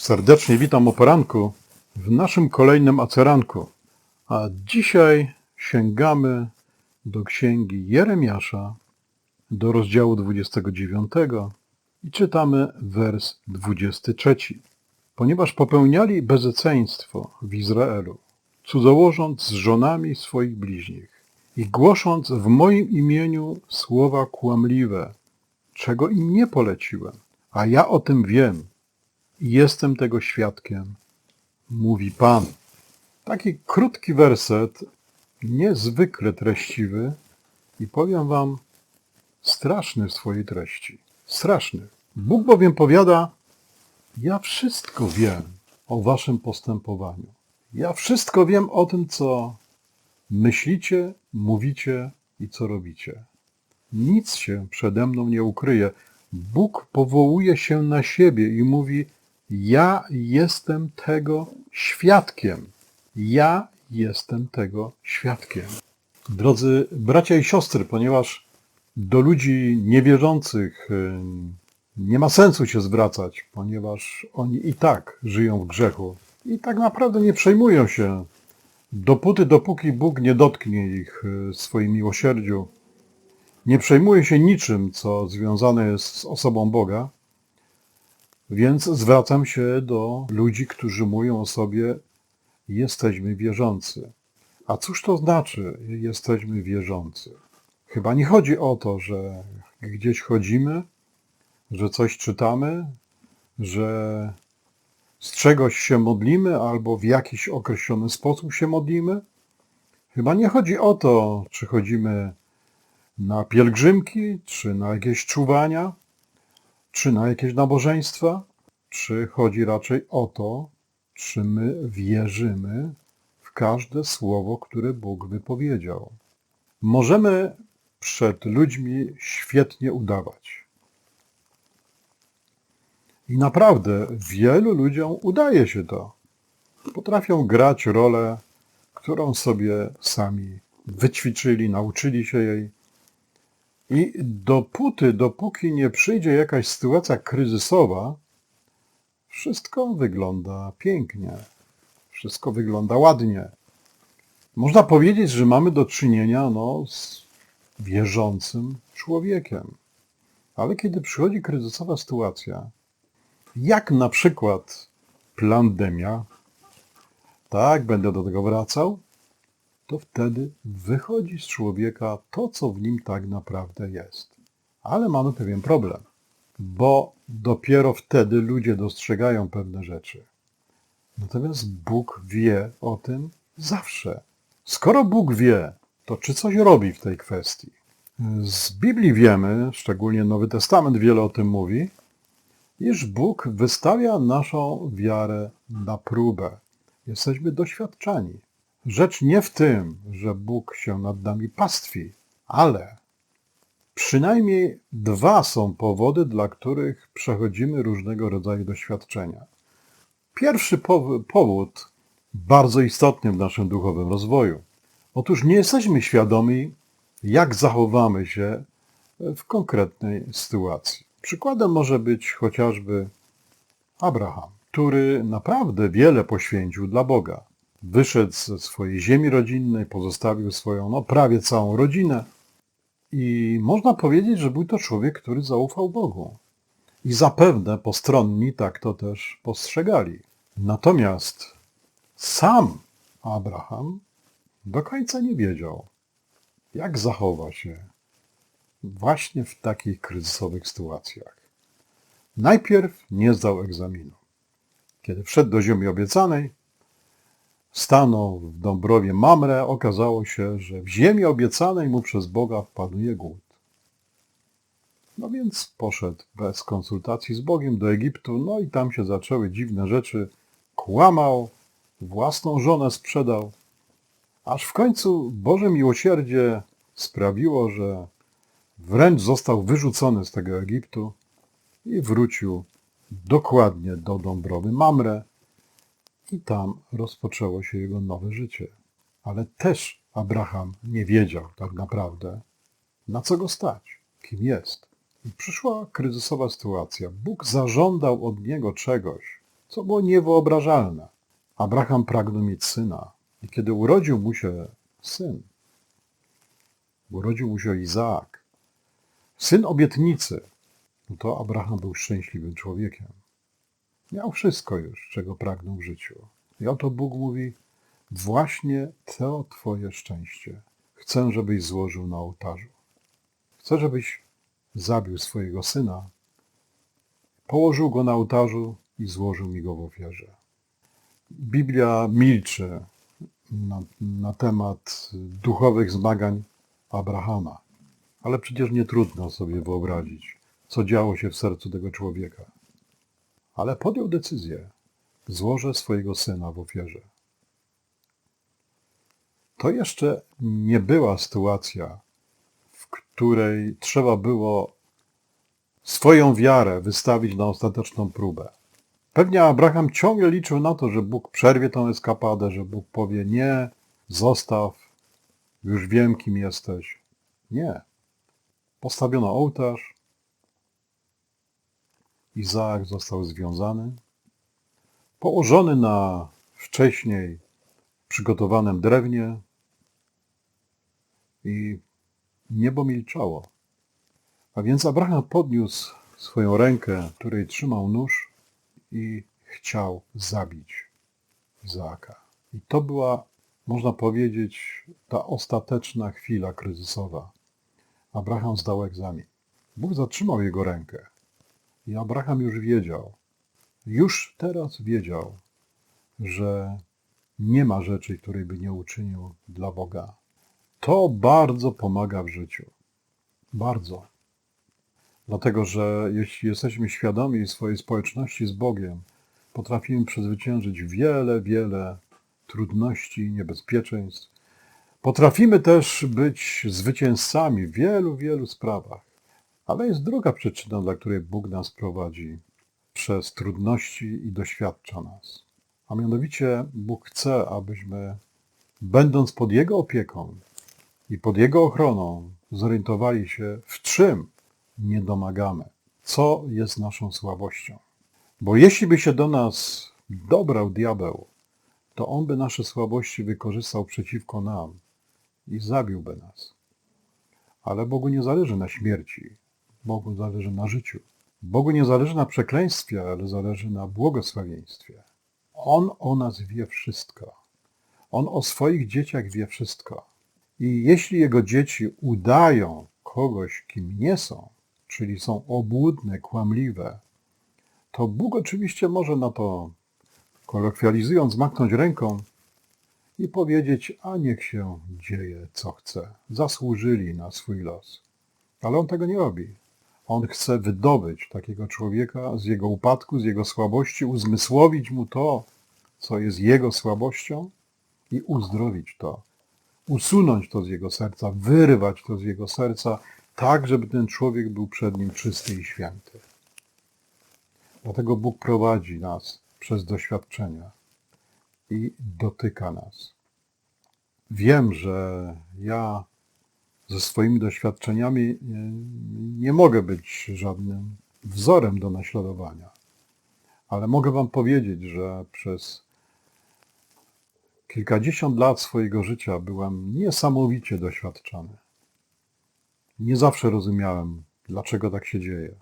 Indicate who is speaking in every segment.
Speaker 1: Serdecznie witam o poranku w naszym kolejnym aceranku. A dzisiaj sięgamy do księgi Jeremiasza, do rozdziału 29 i czytamy wers 23. Ponieważ popełniali bezeceństwo w Izraelu, cudzołożąc z żonami swoich bliźnich i głosząc w moim imieniu słowa kłamliwe, czego im nie poleciłem, a ja o tym wiem jestem tego świadkiem, mówi Pan. Taki krótki werset, niezwykle treściwy i powiem wam, straszny w swojej treści. Straszny. Bóg bowiem powiada, ja wszystko wiem o waszym postępowaniu. Ja wszystko wiem o tym, co myślicie, mówicie i co robicie. Nic się przede mną nie ukryje. Bóg powołuje się na siebie i mówi, ja jestem tego świadkiem. Ja jestem tego świadkiem. Drodzy bracia i siostry, ponieważ do ludzi niewierzących y, nie ma sensu się zwracać, ponieważ oni i tak żyją w grzechu i tak naprawdę nie przejmują się, dopóty, dopóki Bóg nie dotknie ich y, swoim miłosierdziu, nie przejmuje się niczym, co związane jest z osobą Boga, więc zwracam się do ludzi, którzy mówią o sobie, jesteśmy wierzący. A cóż to znaczy, jesteśmy wierzący? Chyba nie chodzi o to, że gdzieś chodzimy, że coś czytamy, że z czegoś się modlimy albo w jakiś określony sposób się modlimy. Chyba nie chodzi o to, czy chodzimy na pielgrzymki, czy na jakieś czuwania, czy na jakieś nabożeństwa, czy chodzi raczej o to, czy my wierzymy w każde słowo, które Bóg wypowiedział. Możemy przed ludźmi świetnie udawać. I naprawdę wielu ludziom udaje się to. Potrafią grać rolę, którą sobie sami wyćwiczyli, nauczyli się jej. I dopóty, dopóki nie przyjdzie jakaś sytuacja kryzysowa, wszystko wygląda pięknie. Wszystko wygląda ładnie. Można powiedzieć, że mamy do czynienia no, z wierzącym człowiekiem. Ale kiedy przychodzi kryzysowa sytuacja, jak na przykład pandemia, tak, będę do tego wracał, to wtedy wychodzi z człowieka to, co w nim tak naprawdę jest. Ale mamy pewien problem, bo dopiero wtedy ludzie dostrzegają pewne rzeczy. Natomiast Bóg wie o tym zawsze. Skoro Bóg wie, to czy coś robi w tej kwestii? Z Biblii wiemy, szczególnie Nowy Testament wiele o tym mówi, iż Bóg wystawia naszą wiarę na próbę. Jesteśmy doświadczani. Rzecz nie w tym, że Bóg się nad nami pastwi, ale przynajmniej dwa są powody, dla których przechodzimy różnego rodzaju doświadczenia. Pierwszy pow- powód, bardzo istotny w naszym duchowym rozwoju. Otóż nie jesteśmy świadomi, jak zachowamy się w konkretnej sytuacji. Przykładem może być chociażby Abraham, który naprawdę wiele poświęcił dla Boga. Wyszedł ze swojej ziemi rodzinnej, pozostawił swoją no, prawie całą rodzinę i można powiedzieć, że był to człowiek, który zaufał Bogu. I zapewne postronni tak to też postrzegali. Natomiast sam Abraham do końca nie wiedział, jak zachowa się właśnie w takich kryzysowych sytuacjach. Najpierw nie zdał egzaminu. Kiedy wszedł do ziemi obiecanej, stanął w Dąbrowie Mamre, okazało się, że w ziemi obiecanej mu przez Boga wpaduje głód. No więc poszedł bez konsultacji z Bogiem do Egiptu, no i tam się zaczęły dziwne rzeczy. Kłamał, własną żonę sprzedał, aż w końcu Boże miłosierdzie sprawiło, że wręcz został wyrzucony z tego Egiptu i wrócił dokładnie do Dąbrowy Mamre i tam rozpoczęło się jego nowe życie. Ale też Abraham nie wiedział tak naprawdę, na co go stać, kim jest. Przyszła kryzysowa sytuacja. Bóg zażądał od niego czegoś, co było niewyobrażalne. Abraham pragnął mieć syna i kiedy urodził mu się syn, urodził mu się Izaak, syn obietnicy, to Abraham był szczęśliwym człowiekiem. Miał wszystko już, czego pragnął w życiu. I oto Bóg mówi, właśnie to Twoje szczęście chcę, żebyś złożył na ołtarzu. Chcę, żebyś zabił swojego syna, położył go na ołtarzu i złożył mi go w ofierze. Biblia milczy na, na temat duchowych zmagań Abrahama, ale przecież nie trudno sobie wyobrazić, co działo się w sercu tego człowieka. Ale podjął decyzję, złożę swojego syna w ofierze. To jeszcze nie była sytuacja, w której trzeba było swoją wiarę wystawić na ostateczną próbę. Pewnie Abraham ciągle liczył na to, że Bóg przerwie tą eskapadę, że Bóg powie nie, zostaw, już wiem kim jesteś. Nie. Postawiono ołtarz, Izaak został związany, położony na wcześniej przygotowanym drewnie i niebo milczało. A więc Abraham podniósł swoją rękę, której trzymał nóż i chciał zabić Izaaka. I to była, można powiedzieć, ta ostateczna chwila kryzysowa. Abraham zdał egzamin. Bóg zatrzymał jego rękę. I Abraham już wiedział, już teraz wiedział, że nie ma rzeczy, której by nie uczynił dla Boga. To bardzo pomaga w życiu. Bardzo. Dlatego, że jeśli jesteśmy świadomi swojej społeczności z Bogiem, potrafimy przezwyciężyć wiele, wiele trudności, niebezpieczeństw. Potrafimy też być zwycięzcami w wielu, wielu sprawach. Ale jest druga przyczyna, dla której Bóg nas prowadzi przez trudności i doświadcza nas. A mianowicie Bóg chce, abyśmy, będąc pod Jego opieką i pod Jego ochroną, zorientowali się, w czym nie domagamy, co jest naszą słabością. Bo jeśli by się do nas dobrał diabeł, to on by nasze słabości wykorzystał przeciwko nam i zabiłby nas. Ale Bogu nie zależy na śmierci, Bogu zależy na życiu. Bogu nie zależy na przekleństwie, ale zależy na błogosławieństwie. On o nas wie wszystko. On o swoich dzieciach wie wszystko. I jeśli jego dzieci udają kogoś, kim nie są, czyli są obłudne, kłamliwe, to Bóg oczywiście może na to, kolokwializując, machnąć ręką i powiedzieć, a niech się dzieje, co chce. Zasłużyli na swój los. Ale on tego nie robi. On chce wydobyć takiego człowieka z jego upadku, z jego słabości, uzmysłowić mu to, co jest jego słabością i uzdrowić to. Usunąć to z jego serca, wyrwać to z jego serca, tak, żeby ten człowiek był przed nim czysty i święty. Dlatego Bóg prowadzi nas przez doświadczenia i dotyka nas. Wiem, że ja ze swoimi doświadczeniami nie, nie mogę być żadnym wzorem do naśladowania. Ale mogę Wam powiedzieć, że przez kilkadziesiąt lat swojego życia byłem niesamowicie doświadczony. Nie zawsze rozumiałem, dlaczego tak się dzieje.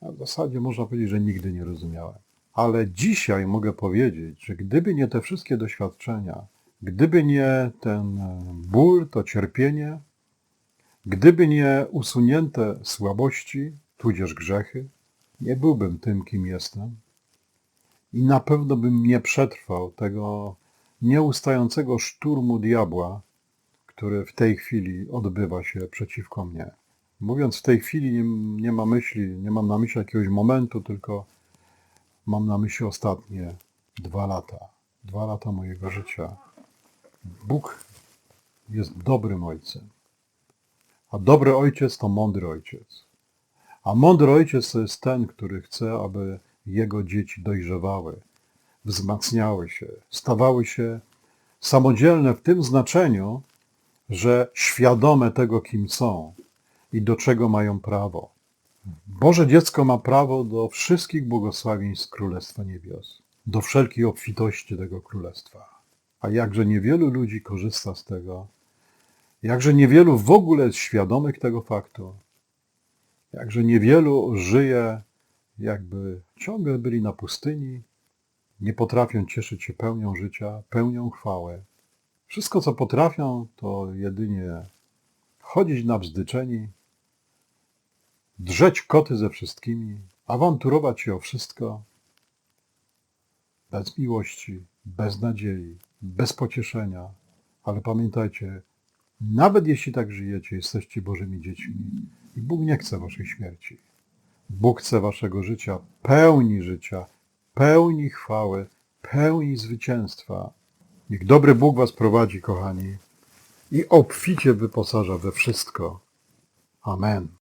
Speaker 1: A w zasadzie można powiedzieć, że nigdy nie rozumiałem. Ale dzisiaj mogę powiedzieć, że gdyby nie te wszystkie doświadczenia, gdyby nie ten ból, to cierpienie, Gdyby nie usunięte słabości, tudzież grzechy, nie byłbym tym, kim jestem i na pewno bym nie przetrwał tego nieustającego szturmu diabła, który w tej chwili odbywa się przeciwko mnie. Mówiąc w tej chwili nie, nie ma myśli, nie mam na myśli jakiegoś momentu, tylko mam na myśli ostatnie dwa lata. Dwa lata mojego życia. Bóg jest dobrym ojcem. A dobry ojciec to mądry ojciec. A mądry ojciec to jest ten, który chce, aby jego dzieci dojrzewały, wzmacniały się, stawały się samodzielne w tym znaczeniu, że świadome tego, kim są i do czego mają prawo. Boże dziecko ma prawo do wszystkich błogosławieństw Królestwa Niebios. do wszelkiej obfitości tego królestwa. A jakże niewielu ludzi korzysta z tego, jakże niewielu w ogóle jest świadomych tego faktu, jakże niewielu żyje, jakby ciągle byli na pustyni, nie potrafią cieszyć się pełnią życia, pełnią chwały. Wszystko, co potrafią, to jedynie chodzić na wzdyczeni, drzeć koty ze wszystkimi, awanturować się o wszystko, bez miłości, bez nadziei, bez pocieszenia. Ale pamiętajcie, nawet jeśli tak żyjecie, jesteście Bożymi dziećmi i Bóg nie chce waszej śmierci. Bóg chce waszego życia, pełni życia, pełni chwały, pełni zwycięstwa. Niech dobry Bóg was prowadzi, kochani, i obficie wyposaża we wszystko. Amen.